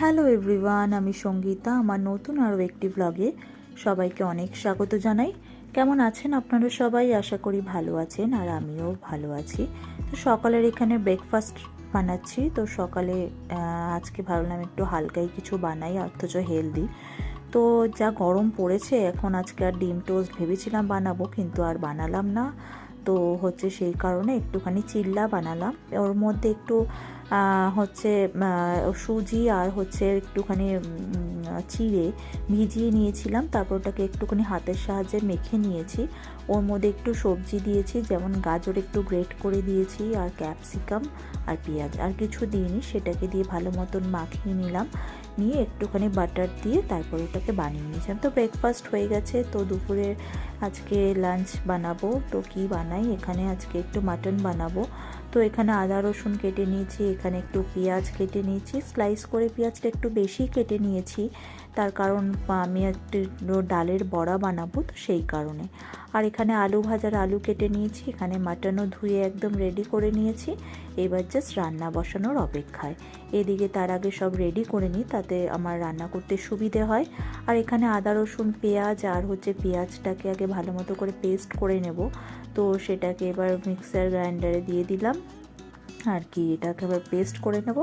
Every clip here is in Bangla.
হ্যালো এভরিওয়ান আমি সঙ্গীতা, আমার নতুন আরও একটি ব্লগে সবাইকে অনেক স্বাগত জানাই। কেমন আছেন আপনারা সবাই? আশা করি ভালো আছেন আর আমিও ভালো আছি। তো সকালের এখানে ব্রেকফাস্ট বানাচ্ছি। তো সকালে আজকে ভাবলাম একটু হালকাই কিছু বানাই, অথচ হেলদি তো যা গরম পড়েছে, এখন আজকে আর ডিম টোস্ট ভেবেছিলাম বানাবো, কিন্তু আর বানালাম না। তো হচ্ছে সেই কারণে একটুখানি চিল্লা বানালাম। ওর মধ্যে একটু হচ্ছে সুজি আর হচ্ছে একটুখানি চিড়ে ভিজিয়ে নিয়েছিলাম। তারপর ওটাকে একটুখানি হাতের সাহায্যে মেখে নিয়েছি। ওর মধ্যে একটু সবজি দিয়েছি, যেমন গাজর একটু গ্রেট করে দিয়েছি, আর ক্যাপসিকাম আর পেঁয়াজ। আর কিছু দিইনি, সেটাকে দিয়ে ভালো মতন মাখিয়ে নিলাম। নিয়ে একটুখানি বাটার দিয়ে তারপর ওটাকে বানিয়ে নিয়েছিলাম। তো ব্রেকফাস্ট হয়ে গেছে, তো দুপুরে আজকে লাঞ্চ বানাবো। তো কি বানাই? এখানে আজকে একটু মাটন বানাবো। তো এখানে আদা, রসুন কেটে নিয়েছি, এখানে একটু পেঁয়াজ কেটে নিয়েছি স্লাইস করে পেঁয়াজটা একটু বেশি কেটে নিয়েছি। তার কারণ আমি একটু ডালের বড়া বানাবো তো সেই কারণে। আর এখানে আলু ভাজার আলু কেটে নিয়েছি, এখানে মাটনও ধুয়ে একদম রেডি করে নিয়েছি। এবার জাস্ট রান্না বসানোর অপেক্ষায়। এদিকে তার আগে সব রেডি করে নিই, তাতে আমার রান্না করতে সুবিধে হয়। আর এখানে আদা, রসুন, পেঁয়াজ আর হচ্ছে পেঁয়াজটাকে আগে ভালো মতো করে পেস্ট করে নেব। তো সেটাকে এবার মিক্সার গ্রাইন্ডারে দিয়ে দিলাম। আর কি, এটাকে এবার পেস্ট করে নেব।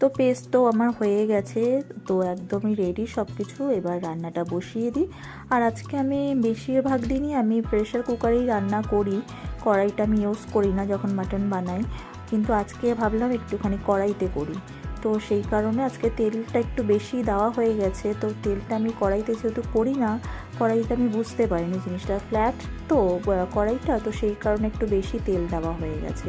তো পেস্ট তো আমার হয়ে গেছে, তো একদমই রেডি সব কিছু এবার রান্নাটা বসিয়ে দিই। আর আজকে আমি বেশিরভাগ দিনই আমি প্রেশার কুকারেই রান্না করি। কড়াইটা আমি ইউজ করি না যখন মাটন বানাই। কিন্তু আজকে ভাবলাম একটুখানি কড়াইতে করি। তো সেই কারণে আজকে তেলটা একটু বেশি দেওয়া হয়ে গেছে। তো তেলটা আমি কড়াইতে যেহেতু করি না, কড়াইতে আমি বুঝতে পারিনি জিনিসটা। ফ্ল্যাট তো কড়াইটা, তো সেই কারণে একটু বেশি তেল দেওয়া হয়ে গেছে।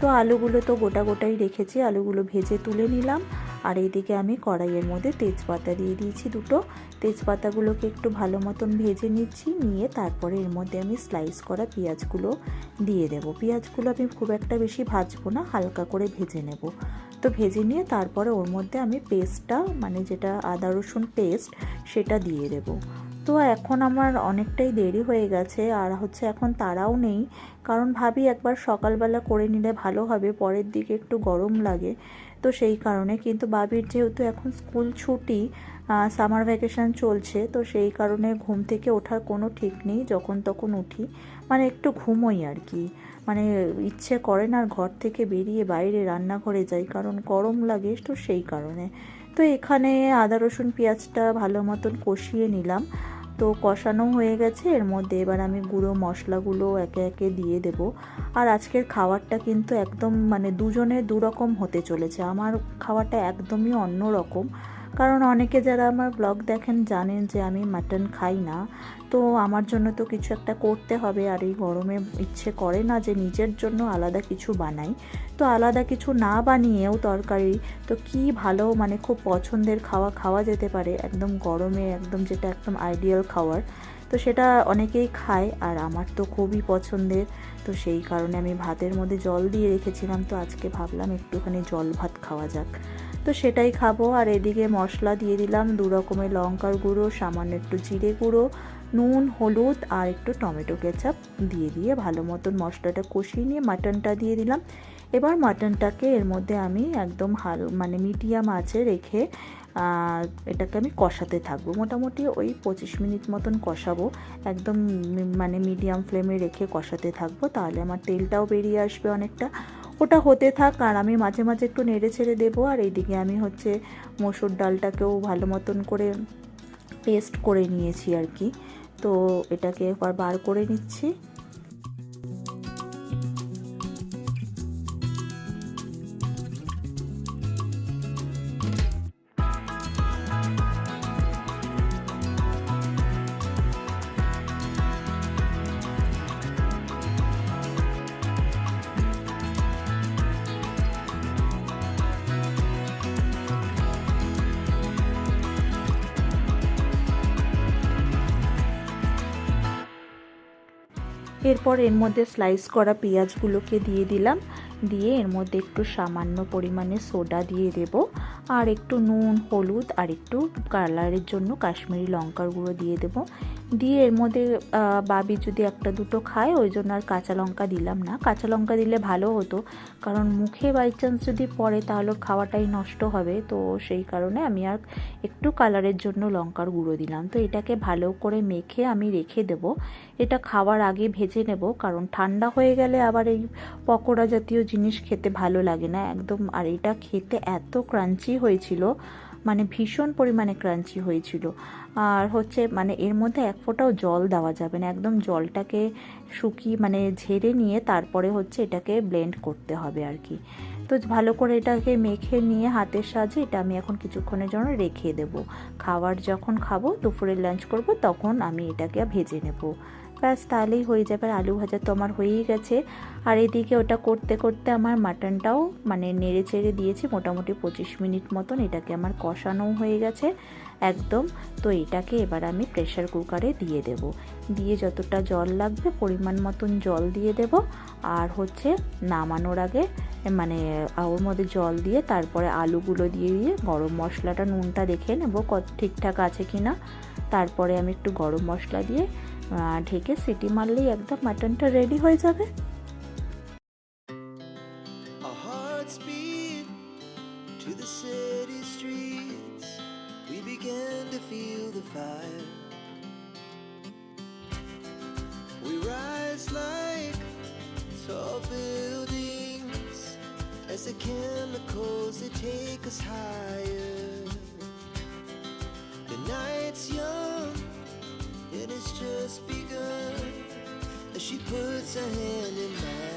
তো আলুগুলো তো গোটা গোটাই রেখেছি, আলুগুলো ভেজে তুলে নিলাম। আর এইদিকে আমি কড়াইয়ের মধ্যে তেজপাতা দিয়ে দিয়েছি দুটো। তেজপাতাগুলোকে একটু ভালো মতন ভেজে নিচ্ছি, নিয়ে তারপরে এর মধ্যে আমি স্লাইস করা পেঁয়াজগুলো দিয়ে দেবো। পেঁয়াজগুলো আমি খুব একটা বেশি ভাজবো না, হালকা করে ভেজে নেব। তো ভেজে নিয়ে তারপরে ওর মধ্যে আমি পেস্টটা মানে যেটা আদা রসুন পেস্ট সেটা দিয়ে দেবো। তো এখন আমার অনেকটাই দেরি হয়ে গেছে, আর হচ্ছে এখন তারাও নেই। কারণ ভাবি একবার সকালবেলা করে নিলে ভালো হবে, পরের দিকে একটু গরম লাগে। তো সেই কারণে। কিন্তু বাবির যেহেতু এখন স্কুল ছুটি সামার ভ্যাকেশন চলছে, তো সেই কারণে ঘুম থেকে ওঠার কোনো ঠিক নেই, যখন তখন উঠি। মানে একটু ঘুমোই আর কি। মানে ইচ্ছে করে না ঘর থেকে বেরিয়ে বাইরে রান্নাঘরে যাই, কারণ গরম লাগে তো সেই কারণে। তো এখানে আদা রসুন পেঁয়াজটা ভালো মতন কষিয়ে নিলাম। তো কষানো হয়ে গেছে, এর মধ্যে এবার আমি গুঁড়ো মশলাগুলো একে একে দিয়ে দেব। আর আজকের খাবারটা কিন্তু একদম মানে দুজনের দুরকম হতে চলেছে। আমার খাওয়াটা একদমই অন্য রকম কারণ অনেকে যারা আমার ব্লগ দেখেন জানেন যে আমি মাটন খাই না। তো আমার জন্য তো কিছু একটা করতে হবে আর এই গরমে ইচ্ছে করে না যে নিজের জন্য আলাদা কিছু বানাই। তো আলাদা কিছু না বানিয়েও তরকারি, তো কি ভালো মানে খুব পছন্দের খাওয়া খাওয়া যেতে পারে একদম গরমে একদম যেটা একদম আইডিয়াল খাওয়ার। তো সেটা অনেকেই খায় আর আমার তো খুবই পছন্দের। তো সেই কারণে আমি ভাতের মধ্যে জল দিয়ে রেখেছিলাম, তো আজকে ভাবলাম একটুখানি জল ভাত খাওয়া যাক। তো সেটাই খাব। আর এদিকে মশলা দিয়ে দিলাম দু রকমের লঙ্কার গুঁড়ো, সামান্য একটু জিরে গুঁড়ো, নুন, হলুদ আর একটু টমেটো কেচাপ দিয়ে দিয়ে ভালো মতন মশলাটা কষিয়ে নিয়ে মাটনটা দিয়ে দিলাম। এবার মাটনটাকে এর মধ্যে আমি একদম হাল মানে মিডিয়াম আছে রেখে এটাকে আমি কষাতে থাকব। মোটামুটি ওই পঁচিশ মিনিট মতন কষাবো। একদম মানে মিডিয়াম ফ্লেমে রেখে কষাতে থাকব। তাহলে আমার তেলটাও বেরিয়ে আসবে অনেকটা। ওটা হতে থাক, আর আমি মাঝে মাঝে একটু নেড়ে ছেড়ে দেবো, আর এইদিকে আমি হচ্ছে মসুর ডালটাকেও ভালো মতন করে পেস্ট করে নিয়েছি আর কি। তো এটাকে একবার বার করে নিচ্ছি। এরপর এর মধ্যে স্লাইস করা পেঁয়াজগুলোকে দিয়ে দিলাম। দিয়ে এর মধ্যে একটু সামান্য পরিমাণে সোডা দিয়ে দেব। আর একটু নুন, হলুদ আর একটু কালারের জন্য কাশ্মীরি লঙ্কার গুঁড়ো দিয়ে দেবো। দিয়ে এর মধ্যে বাবি যদি একটা দুটো খায়, ওই জন্য আর কাঁচা লঙ্কা দিলাম না। কাঁচা লঙ্কা দিলে ভালো হতো, কারণ মুখে বাই চান্স যদি পড়ে তাহলে খাওয়াটাই নষ্ট হবে। তো সেই কারণে আমি আর একটু কালারের জন্য লঙ্কার গুঁড়ো দিলাম। তো এটাকে ভালো করে মেখে আমি রেখে দেব। এটা খাওয়ার আগে ভেজে নেব, কারণ ঠান্ডা হয়ে গেলে আবার এই পকোড়া জাতীয় জিনিস খেতে ভালো লাগে না। একদম, আর এটা খেতে এত ক্রাঞ্চি হয়েছিল মানে ভীষণ পরিমাণে ক্রাঞ্চি হয়েছিল। আর হচ্ছে মানে এর মধ্যে এক ফোঁটাও জল দেওয়া যাবে না, একদম জলটাকে শুকিয়ে মানে ঝেড়ে নিয়ে তারপরে হচ্ছে এটাকে ব্লেন্ড করতে হবে আর কি। তো ভালো করে এটাকে মেখে নিয়ে হাতের সাহায্যে এটা আমি এখন কিছুক্ষণের জন্য রেখে দেব। খাবার যখন খাব দুপুরে লাঞ্চ করব, তখন আমি এটাকে ভেজে নেব। ব্যাস তাহলেই হয়ে যাবে। আর আলু ভাজা তো আমার হয়েই গেছে। আর এদিকে ওটা করতে করতে আমার মাটনটাও মানে নেড়ে চেড়ে দিয়েছি। মোটামুটি পঁচিশ মিনিট মতন এটাকে আমার কষানোও হয়ে গেছে একদম। তো এটাকে এবার আমি প্রেশার কুকারে দিয়ে দেব। দিয়ে যতটা জল লাগবে পরিমাণ মতন জল দিয়ে দেব। আর হচ্ছে নামানোর আগে মানে ওর মধ্যে জল দিয়ে তারপরে আলুগুলো দিয়ে দিয়ে গরম মশলাটা, নুনটা দেখে নেব কত ঠিকঠাক আছে কি না তারপরে আমি একটু গরম মশলা দিয়ে ঢেকে সিটি মারলেই একদম মাটনটা রেডি হয়ে যাবে as the chemicals they take us higher. The night's young, just begun as she puts her hand in mine.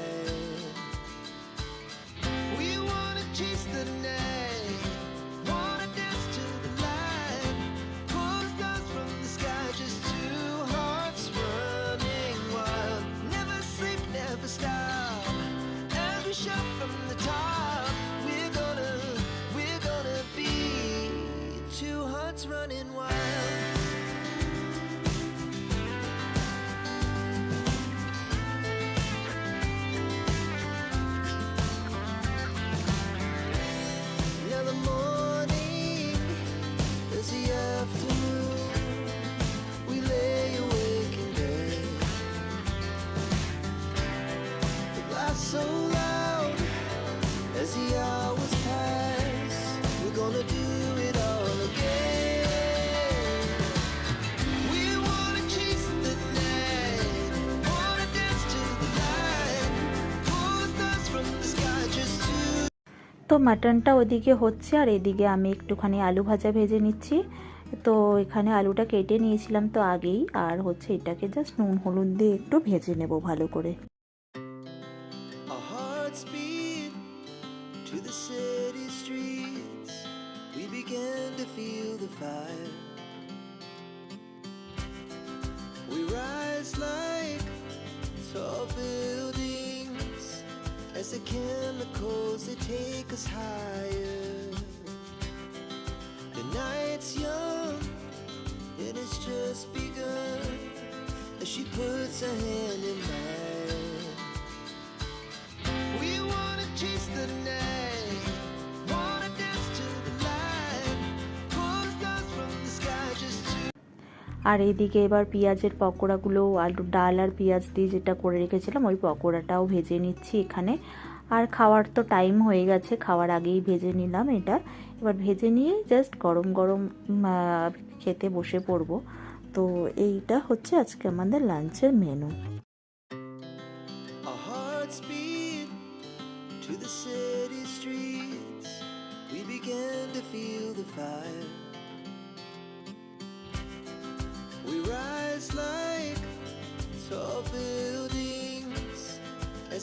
মাটনটা ওদিকে হচ্ছে আর এদিকে আমি একটুখানি আলু ভাজা ভেজে নিচ্ছি। তো এখানে আলুটা কেটে নিয়েছিলাম তো আগেই, আর হচ্ছে এটাকে জাস্ট নুন হলুদ দিয়ে একটু ভেজে নেব ভালো করে। As us higher. The night's young, it has just begun as she puts her hand in mine. We wanna chase the night, wanna dance to the light, pull the stars from the sky just to আর এইদিকে এবার পেঁয়াজের পকোড়াগুলো আলু ডাল আর পেঁয়াজ দিয়ে যেটা করে রেখেছিলাম ওই পকোড়াটাও ভেজে নিচ্ছি এখানে আর খাওয়ার তো টাইম হয়ে গেছে, খাওয়ার আগেই ভেজে নিলাম এটা। এবার ভেজে নিয়ে জাস্ট গরম গরম খেতে বসে পড়ব। তো এইটা হচ্ছে আজকে আমাদের লাঞ্চের menu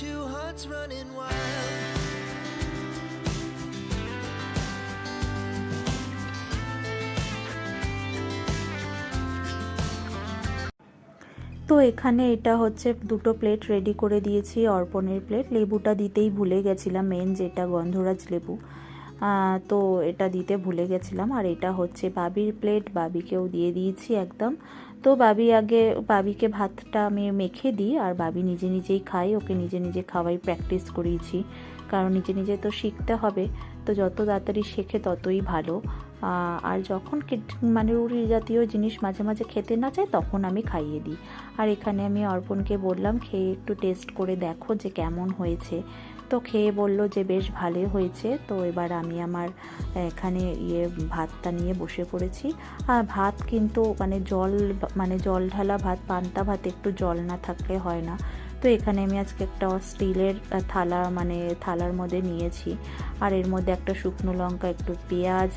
two hearts running wild. তো এখানে এটা হচ্ছে দুটো প্লেট রেডি করে দিয়েছি, অর্পণের প্লেট লেবুটা দিতেই ভুলে গেছিলাম মেন যেটা গন্ধরাজ লেবু তো এটা দিতে ভুলে গেছিলাম। আর এটা হচ্ছে বাবির প্লেট বাবিকেও দিয়ে দিয়েছি একদম। তো বাবি আগে, বাবিকে ভাতটা আমি মেখে দিই আর বাবি নিজে নিজেই খাই ওকে নিজে নিজে খাওয়াই প্র্যাকটিস করিয়েছি। কারণ নিজে নিজে তো শিখতে হবে। তো যত তাড়াতাড়ি শেখে ততই ভালো। আর যখন মানে রুটি জাতীয় জিনিস মাঝে মাঝে খেতে না চায়, তখন আমি খাইয়ে দিই। আর এখানে আমি অর্পণকে বললাম, খেয়ে একটু টেস্ট করে দেখো যে কেমন হয়েছে। তো খেয়ে বলল যে, বেশ ভালোই হয়েছে। তো এবার আমি আমার এখানে ইয়ে ভাতটা নিয়ে বসে পড়েছি। আর ভাত কিন্তু মানে জল মানে জল ঢালা ভাত, পান্তা ভাত একটু জল না থাকলে হয় না। তো এখানে আমি আজকে একটা স্টিলের থালা মানে থালার মধ্যে নিয়েছি। আর এর মধ্যে একটা শুকনো লঙ্কা, একটু পেঁয়াজ,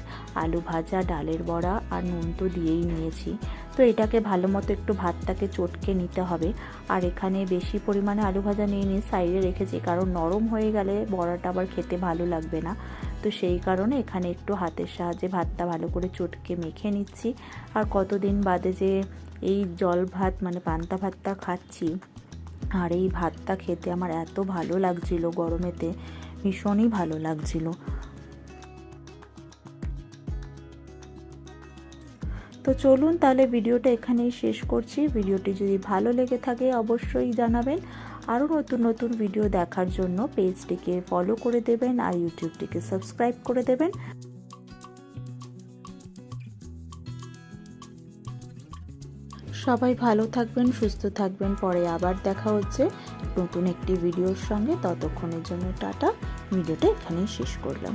আলু ভাজা, ডালের বড়া আর নুন তো দিয়েই নিয়েছি। তো এটাকে ভালো মতো একটু ভাতটাকে চটকে নিতে হবে। আর এখানে বেশি পরিমাণে আলু ভাজা নিয়ে নিয়ে সাইডে রেখেছি, কারণ নরম হয়ে গেলে বড়াটা আবার খেতে ভালো লাগবে না। তো সেই কারণে এখানে একটু হাতের সাহায্যে ভাতটা ভালো করে চটকে মেখে নিচ্ছি। আর কতদিন বাদে যে এই জল ভাত মানে পান্তা ভাতটা খাচ্ছি আর এই ভাতটা খেতে আমার এত ভালো লাগছিল গরমেতে, ভীষণই ভালো লাগছিল। তো চলুন তাহলে ভিডিওটা এখানেই শেষ করছি। ভিডিওটি যদি ভালো লেগে থাকে অবশ্যই জানাবেন। আরও নতুন নতুন ভিডিও দেখার জন্য পেজটিকে ফলো করে দেবেন আর ইউটিউবটিকে সাবস্ক্রাইব করে দেবেন। সবাই ভালো থাকবেন, সুস্থ থাকবেন। পরে আবার দেখা হচ্ছে নতুন একটি ভিডিওর সঙ্গে। ততক্ষণের জন্য টাটা। ভিডিওটা এখানেই শেষ করলাম।